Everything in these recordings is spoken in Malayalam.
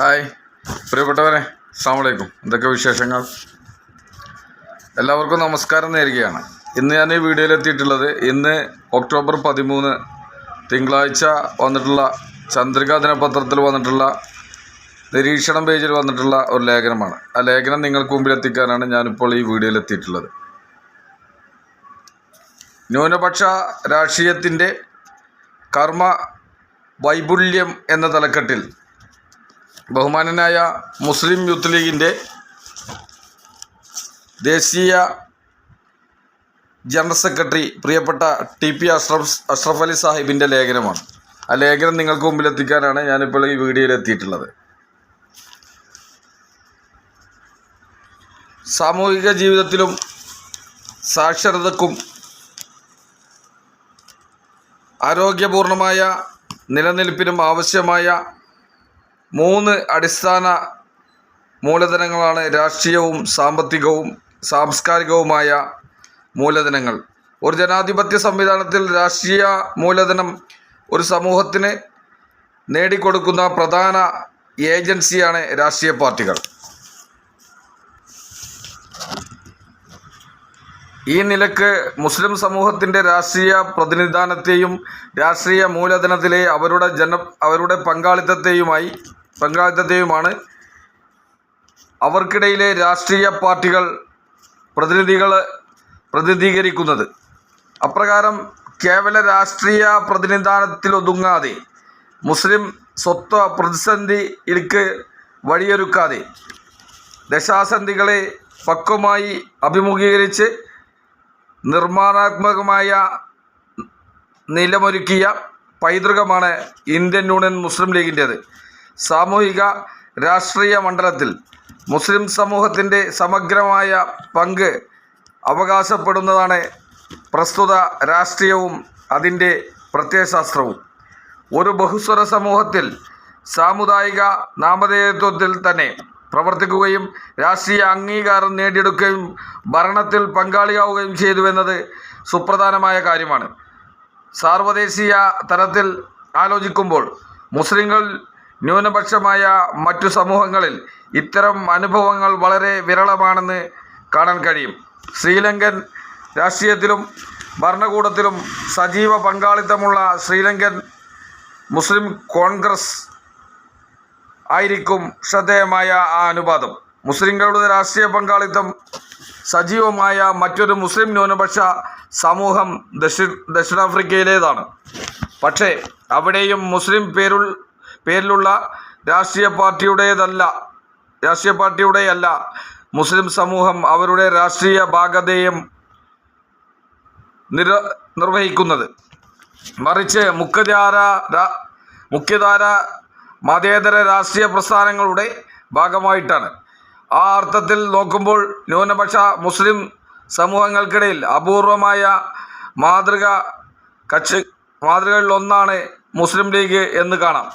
ഹായ്. പ്രിയപ്പെട്ടവരെ അസ്സാമലൈക്കും എന്തൊക്കെ വിശേഷങ്ങൾ? എല്ലാവർക്കും നമസ്കാരം നേരുകയാണ്. ഇന്ന് ഞാൻ ഈ വീഡിയോയിൽ എത്തിയിട്ടുള്ളത് ഇന്ന് ഒക്ടോബർ പതിമൂന്ന് തിങ്കളാഴ്ച വന്നിട്ടുള്ള ചന്ദ്രിക ദിനപത്രത്തിൽ വന്നിട്ടുള്ള നിരീക്ഷണം പേജിൽ വന്നിട്ടുള്ള ഒരു ലേഖനമാണ്. ആ ലേഖനം നിങ്ങൾക്ക് മുമ്പിൽ എത്തിക്കാനാണ് ഞാനിപ്പോൾ ഈ വീഡിയോയിൽ എത്തിയിട്ടുള്ളത്. ന്യൂനപക്ഷ രാഷ്ട്രീയത്തിന്റെ കർമ്മ വൈപുല്യം എന്ന തലക്കെട്ടിൽ ബഹുമാനനായ മുസ്ലിം യൂത്ത് ലീഗിന്റെ ദേശീയ ജനറൽ സെക്രട്ടറി പ്രിയപ്പെട്ട ടി പി അഷ്റഫ് അഷ്റഫ് അലി സാഹിബിന്റെ ലേഖനമാണ്. ആ ലേഖനം നിങ്ങൾക്ക് മുമ്പിൽ എത്തിക്കാനാണ് ഞാനിപ്പോൾ ഈ വീഡിയോയിൽ എത്തിയിട്ടുള്ളത്. സാമൂഹിക ജീവിതത്തിലും സാക്ഷരതക്കും ആരോഗ്യപൂർണമായ നിലനിൽപ്പിനും ആവശ്യമായ മൂന്ന് അടിസ്ഥാന മൂലധനങ്ങളാണ് രാഷ്ട്രീയവും സാമ്പത്തികവും സാംസ്കാരികവുമായ മൂലധനങ്ങൾ. ഒരു ജനാധിപത്യ സംവിധാനത്തിൽ രാഷ്ട്രീയ മൂലധനം ഒരു സമൂഹത്തിന് നേടിക്കൊടുക്കുന്ന പ്രധാന ഏജൻസിയാണ് രാഷ്ട്രീയ പാർട്ടികൾ. ഈ നിലയ്ക്ക് മുസ്ലിം സമൂഹത്തിന്റെ രാഷ്ട്രീയ പ്രതിനിധാനത്തെയും രാഷ്ട്രീയ മൂലധനത്തിലെ അവരുടെ ജന അവരുടെ പങ്കാളിത്തത്തെയുമായി പങ്കാളിത്തത്തെയുമാണ് അവർക്കിടയിലെ രാഷ്ട്രീയ പാർട്ടികൾ പ്രതിനിധികൾ പ്രതിനിധീകരിക്കുന്നത്. അപ്രകാരം കേവല രാഷ്ട്രീയ പ്രതിനിധാനത്തിലൊതുങ്ങാതെ മുസ്ലിം സ്വത്വ പ്രതിസന്ധിക്ക് വഴിയൊരുക്കാതെ ദശാസന്ധികളെ പക്വമായി അഭിമുഖീകരിച്ച് നിർമ്മാണാത്മകമായ നിലമൊരുക്കിയ പൈതൃകമാണ് ഇന്ത്യൻ യൂണിയൻ മുസ്ലിം ലീഗിന്റേത്. സാമൂഹിക രാഷ്ട്രീയ മണ്ഡലത്തിൽ മുസ്ലിം സമൂഹത്തിന്റെ സമഗ്രമായ പങ്ക് അവകാശപ്പെടുന്നതാണ് പ്രസ്തുത രാഷ്ട്രീയവും അതിന്റെ പ്രത്യയശാസ്ത്രവും. ഒരു ബഹുസ്വര സമൂഹത്തിൽ സാമുദായിക നാമധേയത്വത്തിൽ തന്നെ പ്രവർത്തിക്കുകയും രാഷ്ട്രീയ അംഗീകാരം നേടിയെടുക്കുകയും ഭരണത്തിൽ പങ്കാളിയാവുകയും ചെയ്തുവെന്നത് സുപ്രധാനമായ കാര്യമാണ്. സാർവദേശീയ തലത്തിൽ ആലോചിക്കുമ്പോൾ മുസ്ലിങ്ങൾ ന്യൂനപക്ഷമായ മറ്റു സമൂഹങ്ങളിൽ ഇത്തരം അനുഭവങ്ങൾ വളരെ വിരളമാണെന്ന് കാണാൻ കഴിയും. ശ്രീലങ്കൻ രാഷ്ട്രീയത്തിലും ഭരണകൂടത്തിലും സജീവ പങ്കാളിത്തമുള്ള ശ്രീലങ്കൻ മുസ്ലിം കോൺഗ്രസ് ആയിരിക്കും ശ്രദ്ധേയമായ ആ അനുപാതം. മുസ്ലിങ്ങളുടെ രാഷ്ട്രീയ പങ്കാളിത്തം സജീവമായ മറ്റൊരു മുസ്ലിം ന്യൂനപക്ഷ സമൂഹം ദക്ഷി ദക്ഷിണാഫ്രിക്കയിലേതാണ്. പക്ഷേ അവിടെയും മുസ്ലിം പേരുൾ പേരിലുള്ള രാഷ്ട്രീയ പാർട്ടിയുടേതല്ല രാഷ്ട്രീയ പാർട്ടിയുടെയല്ല മുസ്ലിം സമൂഹം അവരുടെ രാഷ്ട്രീയ ഭാഗതയും നിര നിർവഹിക്കുന്നത്. മറിച്ച് മുഖ്യധാര മുഖ്യധാര മതേതര രാഷ്ട്രീയ പ്രസ്ഥാനങ്ങളുടെ ഭാഗമായിട്ടാണ്. ആ അർത്ഥത്തിൽ നോക്കുമ്പോൾ ന്യൂനപക്ഷ മുസ്ലിം സമൂഹങ്ങൾക്കിടയിൽ അപൂർവമായ മാതൃക കക്ഷി മാതൃകകളിലൊന്നാണ് മുസ്ലിം ലീഗ് എന്ന് കാണാം.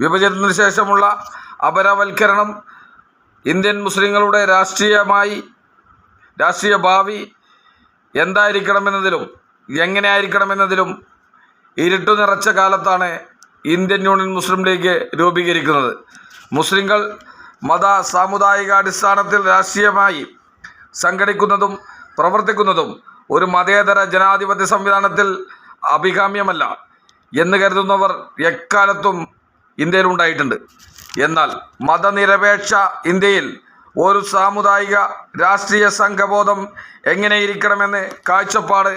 വിഭജനത്തിന് ശേഷമുള്ള അപരവൽക്കരണം ഇന്ത്യൻ മുസ്ലിങ്ങളുടെ രാഷ്ട്രീയമായി രാഷ്ട്രീയ ഭാവി എന്തായിരിക്കണമെന്നതിലും എങ്ങനെയായിരിക്കണമെന്നതിലും ഇരുട്ടു നിറച്ച കാലത്താണ് ഇന്ത്യൻ യൂണിയൻ മുസ്ലിം ലീഗ് രൂപീകരിക്കുന്നത്. മുസ്ലിങ്ങൾ മത സാമുദായിക അടിസ്ഥാനത്തിൽ രാഷ്ട്രീയമായി സംഘടിക്കുന്നതും പ്രവർത്തിക്കുന്നതും ഒരു മതേതര ജനാധിപത്യ സംവിധാനത്തിൽ അഭികാമ്യമല്ല എന്ന് കരുതുന്നവർ എക്കാലത്തും ഇന്ത്യയിലുണ്ടായിട്ടുണ്ട്. എന്നാൽ മതനിരപേക്ഷ ഇന്ത്യയിൽ ഒരു സാമുദായിക രാഷ്ട്രീയ സംഘബോധം എങ്ങനെയിരിക്കണമെന്ന് കാഴ്ചപ്പാട്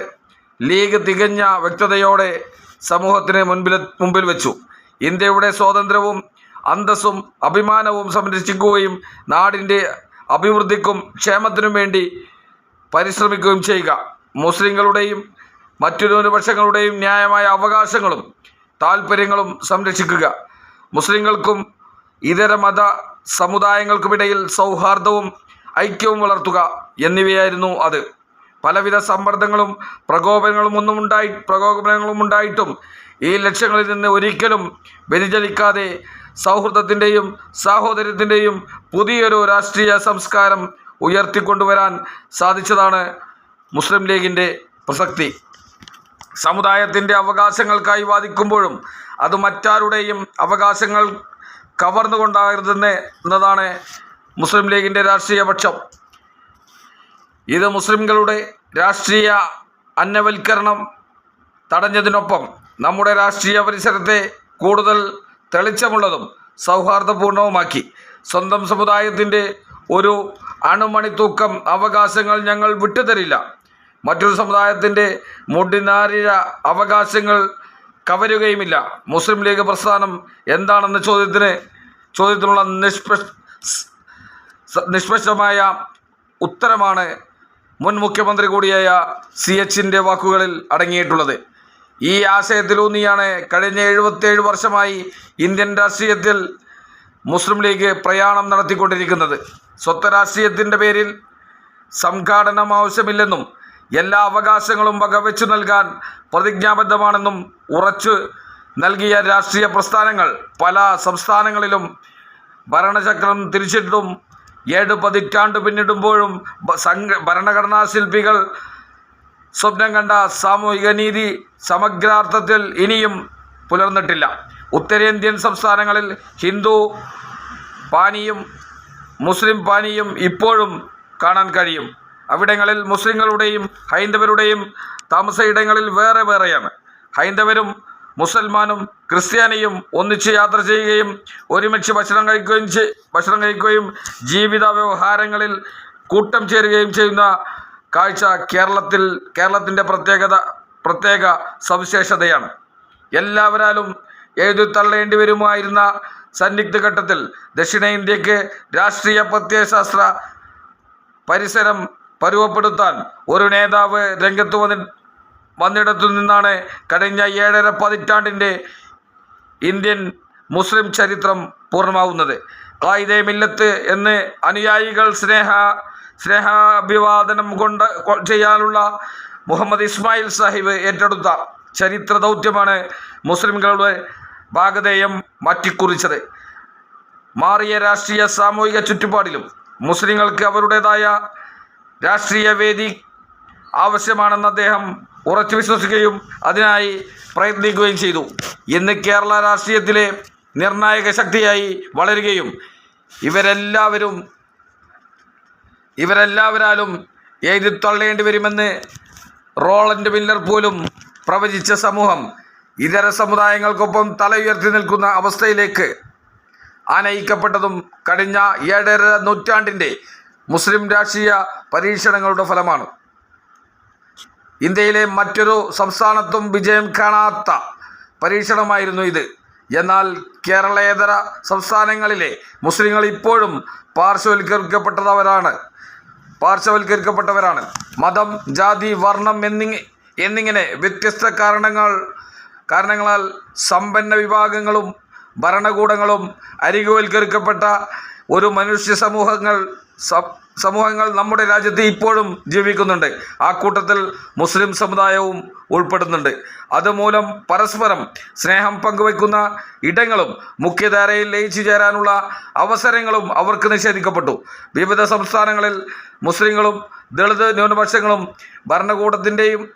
ലീഗ് തികഞ്ഞ വ്യക്തതയോടെ സമൂഹത്തിന് മുൻപിൽ മുമ്പിൽ വെച്ചു. ഇന്ത്യയുടെ സ്വാതന്ത്ര്യവും അന്തസ്സും അഭിമാനവും സംരക്ഷിക്കുകയും നാടിന്റെ അഭിവൃദ്ധിക്കും ക്ഷേമത്തിനും വേണ്ടി പരിശ്രമിക്കുകയും ചെയ്യുക. മുസ്ലിങ്ങളുടെയും മറ്റു ന്യൂനപക്ഷങ്ങളുടെയും ന്യായമായ അവകാശങ്ങളും താല്പര്യങ്ങളും സംരക്ഷിക്കുക. മുസ്ലിങ്ങൾക്കും ഇതര മത സമുദായങ്ങൾക്കുമിടയിൽ സൗഹാർദ്ദവും ഐക്യവും വളർത്തുക എന്നിവയായിരുന്നു അത്. പലവിധ സമ്മർദ്ദങ്ങളും പ്രകോപനങ്ങളും ഒന്നും ഉണ്ടായി പ്രകോപനങ്ങളും ഉണ്ടായിട്ടും ഈ ലക്ഷ്യങ്ങളിൽ നിന്ന് ഒരിക്കലും വ്യതിചലിക്കാതെ സൗഹൃദത്തിന്റെയും സാഹോദര്യത്തിന്റെയും പുതിയൊരു രാഷ്ട്രീയ സംസ്കാരം ഉയർത്തിക്കൊണ്ടുവരാൻ സാധിച്ചതാണ് മുസ്ലിം ലീഗിന്റെ പ്രസക്തി. സമുദായത്തിന്റെ അവകാശങ്ങൾക്കായി വാദിക്കുമ്പോഴും അത് മറ്റാരുടെയും അവകാശങ്ങൾ കവർന്നുകൊണ്ടാകരുതെന്ന് എന്നതാണ് മുസ്ലിം ലീഗിന്റെ രാഷ്ട്രീയ പക്ഷം. ഇത് മുസ്ലിംകളുടെ രാഷ്ട്രീയ അന്നവൽക്കരണം തടഞ്ഞതിനൊപ്പം നമ്മുടെ രാഷ്ട്രീയ പരിസരത്തെ കൂടുതൽ തെളിച്ചമുള്ളതും സൗഹാർദ്ദപൂർണവുമാക്കി. സ്വന്തം സമുദായത്തിന്റെ ഒരു അണുമണിത്തൂക്കം അവകാശങ്ങൾ ഞങ്ങൾ വിട്ടുതരില്ല. മറ്റൊരു സമുദായത്തിന്റെ മുടിനാരിഴ അവകാശങ്ങൾ കവരുകയുമില്ല. മുസ്ലിം ലീഗ് പ്രസ്ഥാനം എന്താണെന്ന ചോദ്യത്തിന് ചോദ്യത്തിനുള്ള നിഷ്പക്ഷ നിഷ്പക്ഷമായ ഉത്തരമാണ് മുൻ മുഖ്യമന്ത്രി കൂടിയായ സി എച്ചിന്റെ വാക്കുകളിൽ അടങ്ങിയിട്ടുള്ളത്. ഈ ആശയത്തിലൂന്നിയാണ് കഴിഞ്ഞ എഴുപത്തേഴ് വർഷമായി ഇന്ത്യൻ രാഷ്ട്രീയത്തിൽ മുസ്ലിം ലീഗ് പ്രയാണം നടത്തിക്കൊണ്ടിരിക്കുന്നത്. സ്വത്ത് രാഷ്ട്രീയത്തിന്റെ പേരിൽ സംഘാടനം ആവശ്യമില്ലെന്നും എല്ലാ അവകാശങ്ങളും വകവെച്ചു നൽകാൻ പ്രതിജ്ഞാബദ്ധമാണെന്നും ഉറച്ചു നൽകിയ രാഷ്ട്രീയ പ്രസ്ഥാനങ്ങൾ പല സംസ്ഥാനങ്ങളിലും ഭരണചക്രം തിരിച്ചിട്ടും ഏഴ് പതിറ്റാണ്ട് പിന്നിടുമ്പോഴും സംഘ ഭരണഘടനാ ശില്പികൾ സ്വപ്നം കണ്ട സാമൂഹിക നീതി സമഗ്രാർത്ഥത്തിൽ ഇനിയും പുലർന്നിട്ടില്ല. ഉത്തരേന്ത്യൻ സംസ്ഥാനങ്ങളിൽ ഹിന്ദു പാനിയും മുസ്ലിം പാനിയും ഇപ്പോഴും കാണാൻ കഴിയും. അവിടങ്ങളിൽ മുസ്ലിങ്ങളുടെയും ഹൈന്ദവരുടെയും താമസയിടങ്ങളിൽ വേറെ വേറെയാണ്. ഹൈന്ദവരും മുസൽമാനും ക്രിസ്ത്യാനിയും ഒന്നിച്ച് യാത്ര ചെയ്യുകയും ഒരുമിച്ച് ഭക്ഷണം കഴിക്കുകയും ഭക്ഷണം കഴിക്കുകയും ജീവിത വ്യവഹാരങ്ങളിൽ കൂട്ടം ചേരുകയും ചെയ്യുന്ന കാഴ്ച കേരളത്തിൽ കേരളത്തിന്റെ പ്രത്യേകത പ്രത്യേക സവിശേഷതയാണ്. എല്ലാവരാലും എഴുതി തള്ളേണ്ടി വരുമായിരുന്ന സന്നിഗ്ധ ഘട്ടത്തിൽ ദക്ഷിണേന്ത്യക്ക് രാഷ്ട്രീയ പ്രത്യയശാസ്ത്ര പരിസരം പരുവപ്പെടുത്താൻ ഒരു നേതാവ് രംഗത്ത് വന്നി വന്നിടത്തു നിന്നാണ് കഴിഞ്ഞ ഏഴര പതിറ്റാണ്ടിന്റെ ഇന്ത്യൻ മുസ്ലിം ചരിത്രം പൂർണമാവുന്നത്. കായിദെ മില്ലത്ത് എന്ന് അനുയായികൾ സ്നേഹ സ്നേഹാഭിവാദനം കൊണ്ട് ചെയ്യാനുള്ള മുഹമ്മദ് ഇസ്മായിൽ സാഹിബ് ഏറ്റെടുത്ത ചരിത്ര ദൗത്യമാണ് മുസ്ലിംകളുടെ ഭാഗധേയം മാറ്റിക്കുറിച്ചത്. മാറിയ രാഷ്ട്രീയ സാമൂഹിക ചുറ്റുപാടിലും മുസ്ലിങ്ങൾക്ക് അവരുടേതായ രാഷ്ട്രീയ വേദി ആവശ്യമാണെന്ന് അദ്ദേഹം ഉറച്ചു വിശ്വസിക്കുകയും അതിനായി പ്രയത്നിക്കുകയും ചെയ്തു. ഇന്ന് കേരള രാഷ്ട്രീയത്തിലെ നിർണായക ശക്തിയായി വളരുകയും ഇവരെല്ലാവരും ഇവരെല്ലാവരാലും എഴുതി തള്ളേണ്ടി വരുമെന്ന് റോളൻഡ് മില്ലർ പോലും പ്രവചിച്ച സമൂഹം ഇതര സമുദായങ്ങൾക്കൊപ്പം തല ഉയർത്തി നിൽക്കുന്ന അവസ്ഥയിലേക്ക് ആനയിക്കപ്പെട്ടതും കഴിഞ്ഞ ഏഴര നൂറ്റാണ്ടിന്റെ മുസ്ലിം രാഷ്ട്രീയ പരീക്ഷണങ്ങളുടെ ഫലമാണ്. ഇന്ത്യയിലെ മറ്റൊരു സംസ്ഥാനത്തും വിജയം കാണാത്ത പരീക്ഷണമായിരുന്നു ഇത്. എന്നാൽ കേരളേതര സംസ്ഥാനങ്ങളിലെ മുസ്ലിങ്ങൾ ഇപ്പോഴും പാർശ്വവൽക്കരിക്കപ്പെട്ടവരാണ്. പാർശ്വവൽക്കരിക്കപ്പെട്ടവരാണ്. മതം ജാതി വർണം എന്നിങ്ങ എന്നിങ്ങനെ വ്യത്യസ്ത കാരണങ്ങൾ കാരണങ്ങളാൽ സമ്പന്ന വിഭാഗങ്ങളും ഭരണകൂടങ്ങളും അരികുവൽക്കരിക്കപ്പെട്ട ഒരു മനുഷ്യ സമൂഹങ്ങൾ സമൂഹങ്ങൾ നമ്മുടെ രാജ്യത്ത് ഇപ്പോഴും ജീവിക്കുന്നുണ്ട്. ആ കൂട്ടത്തിൽ മുസ്ലിം സമുദായവും ഉൾപ്പെടുന്നുണ്ട്. അതുമൂലം പരസ്പരം സ്നേഹം പങ്കുവയ്ക്കുന്ന ഇടങ്ങളും മുഖ്യധാരയിൽ ലയിച്ചു ചേരാനുള്ള അവസരങ്ങളും അവർക്ക് നിഷേധിക്കപ്പെട്ടു. വിവിധ സംസ്ഥാനങ്ങളിൽ മുസ്ലിങ്ങളും ദളിത് ന്യൂനപക്ഷങ്ങളും ഭരണകൂടത്തിന്റെയും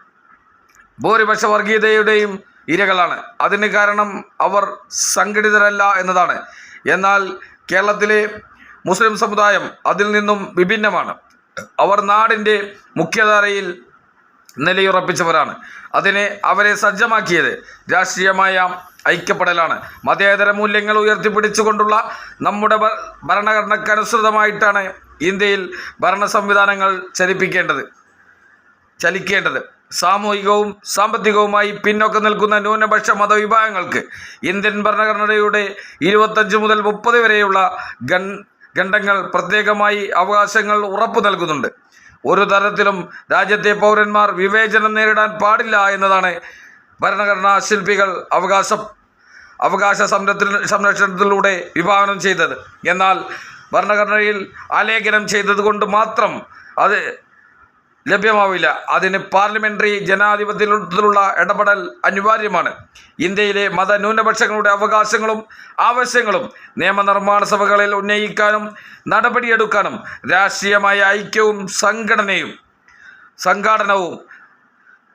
ഭൂരിപക്ഷ വർഗീയതയുടെയും ഇരകളാണ്. അതിന് കാരണം അവർ സംഘടിതരല്ല എന്നതാണ്. എന്നാൽ കേരളത്തിലെ മുസ്ലിം സമുദായം അതിൽ നിന്നും വിഭിന്നമാണ്. അവർ നാടിന്റെ മുഖ്യധാരയിൽ നിലയുറപ്പിച്ചവരാണ്. അതിനെ അവരെ സജ്ജമാക്കിയത് രാഷ്ട്രീയമായ ഐക്യപ്പെടലാണ്. മതേതര മൂല്യങ്ങൾ ഉയർത്തിപ്പിടിച്ചുകൊണ്ടുള്ള നമ്മുടെ ഭരണഘടനക്കനുസൃതമായിട്ടാണ് ഇന്ത്യയിൽ ഭരണ സംവിധാനങ്ങൾ ചലിപ്പിക്കേണ്ടത്. ചലിക്കേണ്ടത്. സാമൂഹികവും സാമ്പത്തികവുമായി പിന്നോക്കം നിൽക്കുന്ന ന്യൂനപക്ഷ മതവിഭാഗങ്ങൾക്ക് ഇന്ത്യൻ ഭരണഘടനയുടെ ഇരുപത്തഞ്ച് മുതൽ മുപ്പത് വരെയുള്ള ഗൺ ഖണ്ഡങ്ങൾ പ്രത്യേകമായി അവകാശങ്ങൾ ഉറപ്പു നൽകുന്നുണ്ട്. ഒരു തരത്തിലും രാജ്യത്തെ പൗരന്മാർ വിവേചനം നേരിടാൻ പാടില്ല എന്നതാണ് ഭരണഘടനാ ശില്പികൾ അവകാശം അവകാശ സംരക്ഷണ സംരക്ഷണത്തിലൂടെ വിഭാവനം ചെയ്തത്. എന്നാൽ ഭരണഘടനയിൽ ആലേഖനം ചെയ്തതുകൊണ്ട് മാത്രം അത് ലഭ്യമാവില്ല. അതിന് പാർലമെന്ററി ജനാധിപത്യത്തിലുള്ള ഇടപെടൽ അനിവാര്യമാണ്. ഇന്ത്യയിലെ മതന്യൂനപക്ഷങ്ങളുടെ അവകാശങ്ങളും ആവശ്യങ്ങളും നിയമനിർമ്മാണ സഭകളിൽ ഉന്നയിക്കാനും നടപടിയെടുക്കാനും രാഷ്ട്രീയമായ ഐക്യവും സംഘടനയും സംഘാടനവും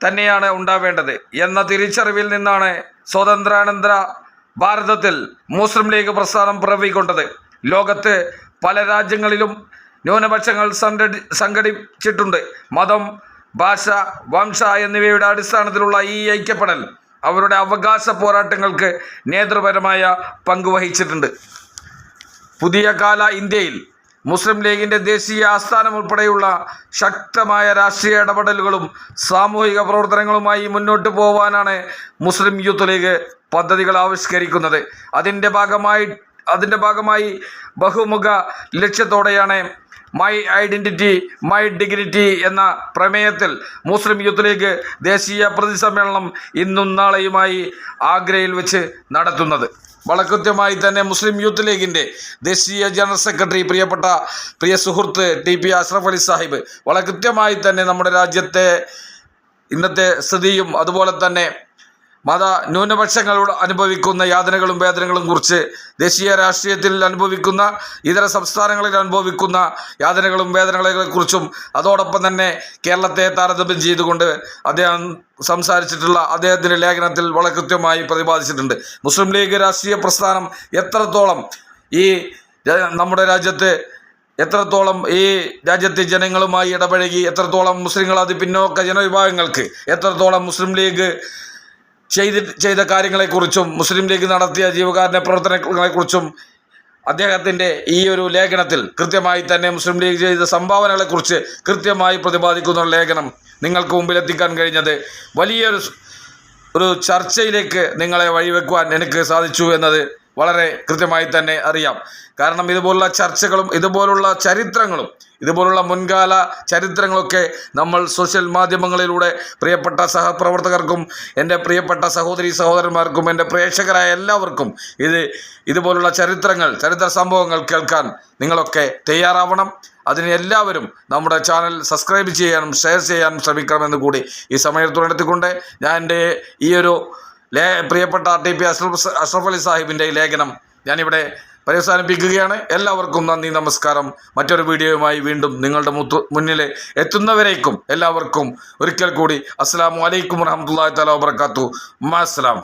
തന്നെയാണ് ഉണ്ടാവേണ്ടത് എന്ന തിരിച്ചറിവിൽ നിന്നാണ് സ്വതന്ത്രാനന്തര ഭാരതത്തിൽ മുസ്ലിം ലീഗ് പ്രസ്ഥാനം പിറവിക്കൊണ്ടത് ലോകത്ത് പല രാജ്യങ്ങളിലും ന്യൂനപക്ഷങ്ങൾ സംഘടി സംഘടിച്ചിട്ടുണ്ട്. മതം ഭാഷ വംശ എന്നിവയുടെ അടിസ്ഥാനത്തിലുള്ള ഈ ഐക്യപ്പെടൽ അവരുടെ അവകാശ പോരാട്ടങ്ങൾക്ക് നേതൃപരമായ പങ്കുവഹിച്ചിട്ടുണ്ട് പുതിയ കാല ഇന്ത്യയിൽ മുസ്ലിം ലീഗിന്റെ ദേശീയ ആസ്ഥാനം ഉൾപ്പെടെയുള്ള ശക്തമായ രാഷ്ട്രീയ ഇടപെടലുകളും സാമൂഹിക പ്രവർത്തനങ്ങളുമായി മുന്നോട്ട് പോകാനാണ് മുസ്ലിം യൂത്ത് ലീഗ് പദ്ധതികൾ ആവിഷ്കരിക്കുന്നത്. അതിന്റെ ഭാഗമായി അതിന്റെ ഭാഗമായി ബഹുമുഖ ലക്ഷ്യത്തോടെയാണ് മൈ ഐഡന്റിറ്റി മൈ ഡിഗ്നിറ്റി എന്ന പ്രമേയത്തിൽ മുസ്ലിം യൂത്ത് ലീഗ് ദേശീയ പ്രതിസമ്മേളനം ഇന്നും നാളെയുമായി ആഗ്രയിൽ വെച്ച് നടത്തുന്നത്. വളരെ കൃത്യമായി തന്നെ മുസ്ലിം യൂത്ത് ലീഗിന്റെ ദേശീയ ജനറൽ സെക്രട്ടറി പ്രിയപ്പെട്ട പ്രിയ സുഹൃത്ത് ടി പി അഷ്റഫ് അലി സാഹിബ് വളരെ കൃത്യമായി തന്നെ നമ്മുടെ രാജ്യത്തെ ഇന്നത്തെ സ്ഥിതിയും അതുപോലെ തന്നെ മത ന്യൂനപക്ഷങ്ങളോട് അനുഭവിക്കുന്ന യാതനകളും വേദനകളും കുറിച്ച് ദേശീയ രാഷ്ട്രീയത്തിൽ അനുഭവിക്കുന്ന ഇതര സംസ്ഥാനങ്ങളിൽ അനുഭവിക്കുന്ന യാതനകളും വേദനകളെക്കുറിച്ചും അതോടൊപ്പം തന്നെ കേരളത്തെ താരതമ്യം ചെയ്തുകൊണ്ട് അദ്ദേഹം സംസാരിച്ചിട്ടുള്ള അദ്ദേഹത്തിന്റെ ലേഖനത്തിൽ വളരെ കൃത്യമായി പ്രതിപാദിച്ചിട്ടുണ്ട്. മുസ്ലിം ലീഗ് രാഷ്ട്രീയ പ്രസ്ഥാനം എത്രത്തോളം ഈ നമ്മുടെ രാജ്യത്ത് എത്രത്തോളം ഈ രാജ്യത്തെ ജനങ്ങളുമായി ഇടപഴകി എത്രത്തോളം മുസ്ലിങ്ങൾ അത് പിന്നോക്ക ജനവിഭാഗങ്ങൾക്ക് എത്രത്തോളം മുസ്ലിം ലീഗ് ചെയ്തി ചെയ്ത കാര്യങ്ങളെക്കുറിച്ചും മുസ്ലിം ലീഗ് നടത്തിയ ജീവകാരുണ്യ പ്രവർത്തനങ്ങളെക്കുറിച്ചും അദ്ദേഹത്തിന്റെ ഈ ഒരു ലേഖനത്തിൽ കൃത്യമായി തന്നെ മുസ്ലിം ലീഗ് ചെയ്ത സംഭാവനകളെക്കുറിച്ച് കൃത്യമായി പ്രതിപാദിക്കുന്ന ലേഖനം നിങ്ങൾക്ക് മുമ്പിൽ എത്തിക്കാൻ കഴിഞ്ഞത് വലിയൊരു ഒരു ചർച്ചയിലേക്ക് നിങ്ങളെ വഴിവെക്കുവാൻ എനിക്ക് സാധിച്ചു എന്നത് വളരെ കൃത്യമായി തന്നെ അറിയാം. കാരണം ഇതുപോലുള്ള ചർച്ചകളും ഇതുപോലുള്ള ചരിത്രങ്ങളും ഇതുപോലുള്ള മുൻകാല ചരിത്രങ്ങളൊക്കെ നമ്മൾ സോഷ്യൽ മാധ്യമങ്ങളിലൂടെ പ്രിയപ്പെട്ട സഹപ്രവർത്തകർക്കും എന്റെ പ്രിയപ്പെട്ട സഹോദരി സഹോദരന്മാർക്കും എന്റെ പ്രേക്ഷകരായ എല്ലാവർക്കും ഇത് ഇതുപോലുള്ള ചരിത്രങ്ങൾ ചരിത്ര സംഭവങ്ങൾ കേൾക്കാൻ നിങ്ങളൊക്കെ തയ്യാറാവണം. അതിന് എല്ലാവരും നമ്മുടെ ചാനൽ സബ്സ്ക്രൈബ് ചെയ്യാനും ഷെയർ ചെയ്യാനും ശ്രമിക്കണമെന്ന് കൂടി ഈ സമയത്തുണർത്തിക്കൊണ്ട് ഞാൻ എന്റെ ഈ ഒരു ലേ പ്രിയപ്പെട്ട ടി പി അഷ്റഫ് അഷ്റഫ് അലി സാഹിബിന്റെ ലേഖനം ഞാനിവിടെ പര്യവസാനിപ്പിക്കുകയാണ് എല്ലാവർക്കും നന്ദി നമസ്കാരം. മറ്റൊരു വീഡിയോയുമായി വീണ്ടും നിങ്ങളുടെ മുത്തു മുന്നിൽ എത്തുന്നവരേക്കും എല്ലാവർക്കും ഒരിക്കൽ കൂടി അസ്സാം വലൈക്കും വറഹമത്തല്ലാ തല വാബർക്കാത്തു മാസ്സലാം